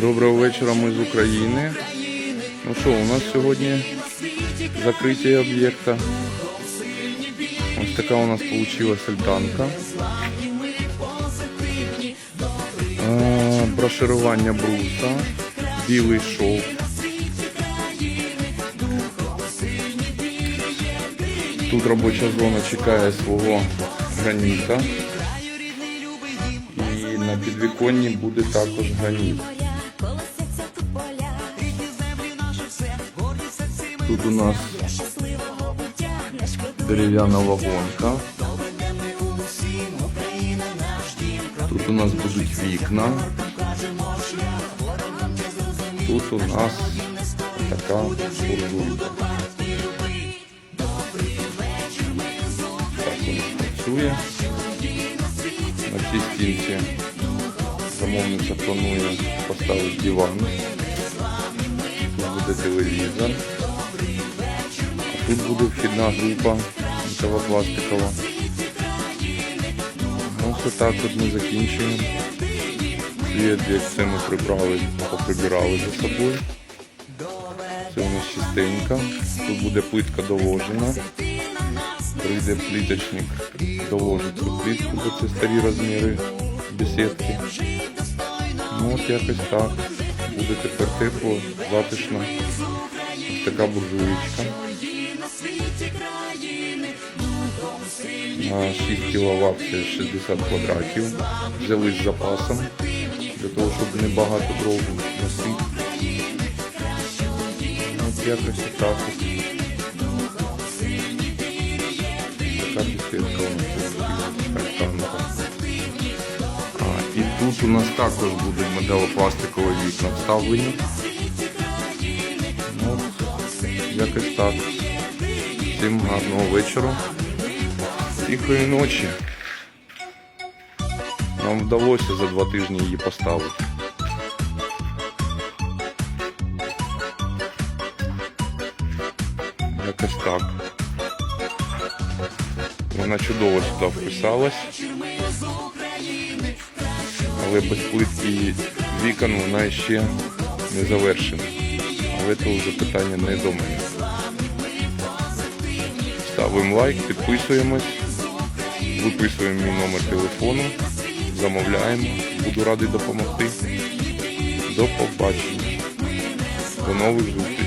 Доброго вечора, ми з України. Ну що, у нас сьогодні закриття об'єкта. Ось така у нас вийшла альтанка. А, Броширування бруса, білий шов. Тут робоча зона чекає свого граніта. І на підвіконні буде також граніт. Тут у нас дерев'яна вагонка. Тут у нас будуть вікна. Тут у нас така буржуйка. Так. На цій стінці замовниця планує поставити диван. Тут буде телевізор. Тут буде вхідна група металопластикова. Ну, все так от ми закінчуємо. Світ, як все ми прибрали, поприбирали за собою. Це у нас чистенько. Тут буде плитка доложена. Прийде пліточник, доложить цю плитку, бо це старі розміри бесідки. Ну от якось так. Буде тепер тепло, затишно. Ось така буржуєчка. На 6 кВт це 60 квадратів. Взяли з запасом для того, щоб не багато дров носити. От якось так. Така беседка у нас. І тут у нас також будуть металопластикові вікна вставлені. Ну, якось так. Всім гарного вечора. Тихої ночі. Нам вдалося за два тижні її поставити. Якось так. Вона чудово сюди вписалась. Але без плитки і вікон вона ще не завершена. Але це вже питання не до мене. Ставимо лайк, підписуємось, виписуємо мій номер телефону, замовляємо. Буду радий допомогти. До побачення. До нових зустрічей.